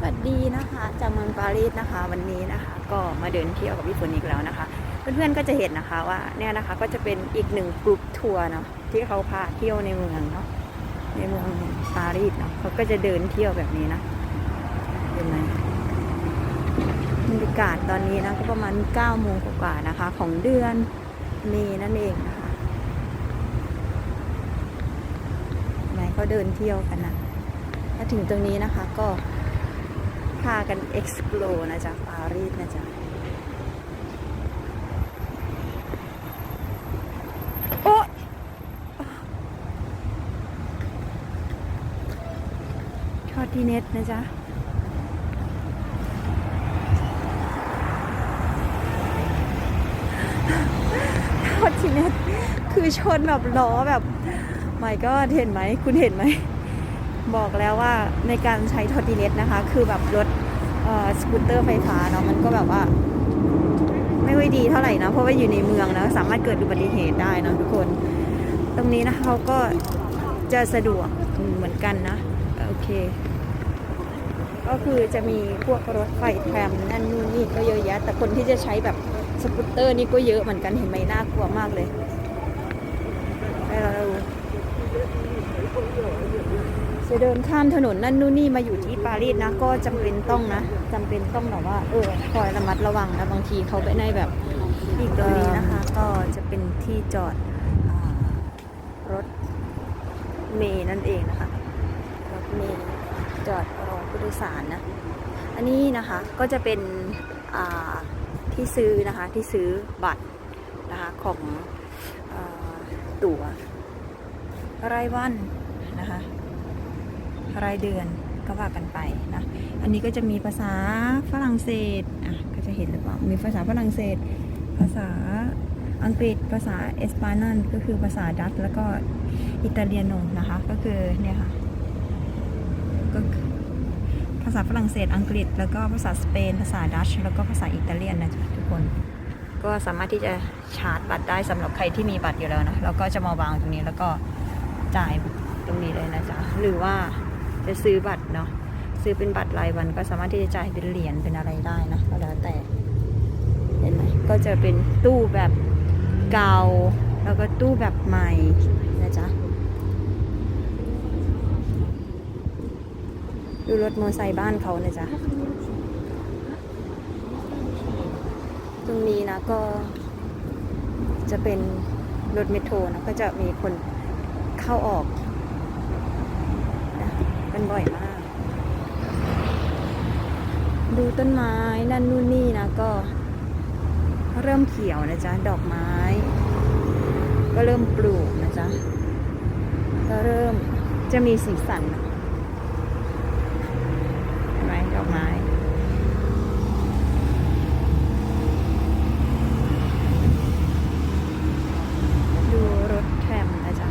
สวัสดีนะคะจากเมืองปารีสนะคะ วันนี้นะคะ ก็มาเดินเที่ยวกับพี่ฝนอีกแล้วนะคะ เพื่อนๆก็จะเห็นนะคะว่าเนี่ยนะคะก็จะเป็นอีกหนึ่งกลุ่มทัวร์เนาะที่เขาพาเที่ยวในเมืองเนาะในเมืองปารีสเนาะเขาก็จะเดินเที่ยวแบบนี้นะเห็นไหมบรรยากาศตอนนี้นะก็ประมาณ9โมงกว่าๆนะคะ ของเดือนเมษนั่นเองนะคะเห็นเขาเดินเที่ยวกันนะมาถึงตรงนี้นะคะก็ พากัน explore นะจ๊ะ ปารีสนะจ๊ะ โอ๊ะทอดทีเน็ตนะจ๊ะทอดทีเน็ตคือชนแบบล้อแบบไม่ก็เห็นไหม คุณเห็นไหม บอกแล้วว่าในการใช้ทอติเนตนะคะ คือแบบรถเออสกูตเตอร์ไฟฟ้าเนาะมันก็แบบว่า ไม่ค่อยดีเท่าไหร่นะ เพราะว่าอยู่ในเมืองนะสามารถเกิดอุบัติเหตุได้นะทุกคน ตรงนี้นะคะเขาก็จะสะดวกเหมือนกันนะ โอเค ก็คือจะมีพวกรถไฟแทรมนั่นนู่นนี่ก็เยอะแยะ แต่คนที่จะใช้แบบสกูตเตอร์นี่ก็เยอะเหมือนกันเห็นไหมน่ากลัวมากเลยไปเราดู จะ เดินข้ามถนนนั่นนู่นนี่มาอยู่ที่ปารีสนะ ก็จำเป็นต้องนะจำเป็นต้องแบบว่าเออคอยระมัดระวังนะบางทีเขาไปในแบบอีกตรงนี้นะคะ ก็จะเป็นที่จอดอารถเมย์นั่นเองนะคะรถเมย์จอดรอผู้โดยสารนะ อันนี้นะคะก็จะเป็นอ่าที่ซื้อนะคะที่ซื้อบัตรนะคะของอาตั๋วรายวันนะคะ รายเดือนก็ว่ากันไปนะอันนี้ก็จะมีภาษาฝรั่งเศสอะก็จะเห็นหรือเปล่ามีภาษาฝรั่งเศส ภาษาอังกฤษภาษาเอสปานันก็คือภาษาดัตช์แล้วก็อิตาเลียนนะคะ ก็คือเนี่ยค่ะก็ภาษาฝรั่งเศสอังกฤษ แล้วก็ภาษาสเปน ภาษาดัตช์แล้วก็ภาษาอิตาเลียนนะจ๊ะทุกคน ก็สามารถที่จะชาร์จบัตรได้สำหรับใครที่มีบัตรอยู่แล้วนะแล้วก็จะมาวางตรงนี้แล้วก็จ่ายตรงนี้เลยนะจ๊ะหรือว่า จะซื้อบัตรเนาะซื้อเป็นบัตรรายวันก็สามารถที่จะจ่ายเป็นเหรียญเป็นอะไรได้นะก็แล้วแต่เห็นไหมก็จะเป็นตู้แบบเก่า แล้วก็ตู้แบบใหม่นะจ๊ะดูรถมอเตอร์ไซค์บ้านเขานะจ๊ะตรงนี้นะก็จะเป็นรถเมโทรนะก็จะมีคนเข้าออก กันบ่อยมาก ดูต้นไม้นั่นนู่นนี่นะก็ เริ่มเขียวนะจ๊ะ ดอกไม้ ก็เริ่มปลูกนะจ๊ะ ก็เริ่มจะมีสีสันนะเห็นไหมดอกไม้ ดูรถแทรมนะจ๊ะ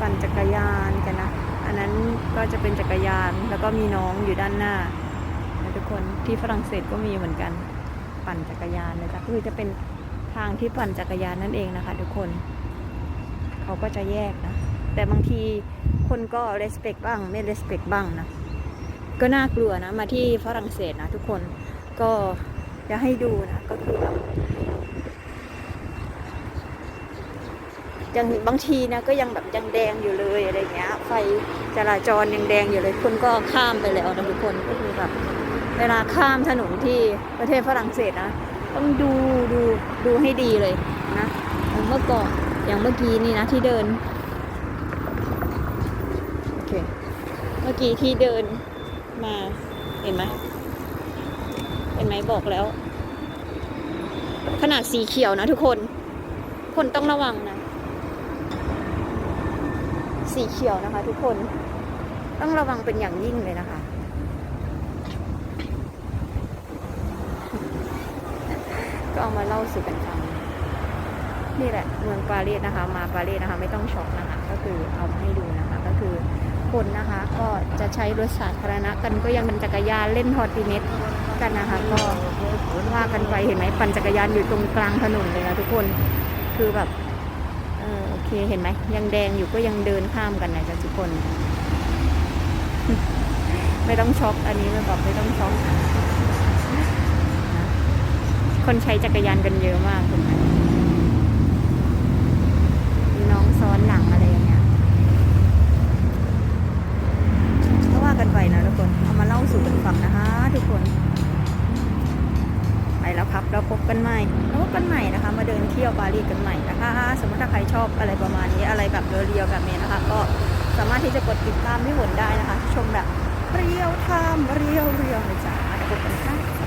ปั่นจักรยานกันนะ อันนั้นก็จะ เป็นจักรยาน แล้วก็มีน้องอยู่ด้านหน้าทุกคนที่ฝรั่งเศสก็มีเหมือนกัน ปั่นจักรยานนะจ๊ะคือจะเป็นทางที่ปั่นจักรยานนั่นเองนะคะ ทุกคน เขาก็จะแยกนะ แต่บางทีคนก็ respect บ้าง ไม่ respect บ้างนะ ก็น่ากลัวนะ มาที่ฝรั่งเศสนะทุกคนก็จะให้ดูนะ ก็คือแบบ ยังบางทีนะก็ยังแบบยังแดงอยู่เลยอะไรเงี้ย ไฟจราจรยังแดงอยู่เลยคนก็ข้ามไปแล้วนะทุกคนก็คือแบบเวลาข้ามถนนที่ประเทศฝรั่งเศสนะต้องดูดูดูให้ดีเลยนะเมื่อก่อนอย่างเมื่อกี้นี่นะที่เดินโอเคเมื่อกี้ที่เดินมาเห็นไหมเห็นไหมบอกแล้ว ขนาดสีเขียวนะทุกคน คนต้องระวังนะ สีเขียวนะคะ ทุกคนต้องระวังเป็นอย่างยิ่งเลยนะคะ ก็เอามาเล่าสู่กันฟังนี่แหละเมืองปารีสนะคะ มาปารีสนะคะ ไม่ต้องช็อกนะคะ ก็คือเอามาให้ดูนะคะ ก็คือคนนะคะ ก็จะใช้รถสาธารณะกันก็ยังเป็นจักรยานเล่นทอร์ติเนตกันนะคะ ก็ว่ากันไปเห็นไหมปั่นจักรยานอยู่ตรงกลางถนนเลยนะทุกคนคือแบบ ออโอเคเห็นไหมยังแดงอยู่ก็ยังเดินข้ามกันนะจ๊ะทุกคน ไม่ต้องช็อกอันนี้มันแบบไม่ต้องช็อกคนใช้จักรยานกันเยอะมากถูกไหมมีน้องซ้อนหลังอะไรอย่างเงี้ยก็ว่ากันไปนะทุกคน เอามาเล่าสู่กันฟังนะคะ ทุกคน ไปแล้วครับ เราพบกันใหม่แล้วพบกันใหม่นะ เดินเที่ยวปารีสกันใหม่นะคะสมมติถ้าใครชอบอะไรประมาณนี้อะไรแบบเรียวๆแบบนี้นะคะ ก็สามารถที่จะกดติดตามพี่หวนได้นะคะ ชมแบบเรียวไทม์เรียวเรียวเลยจ้าเดี๋ยวพบกันค่ะ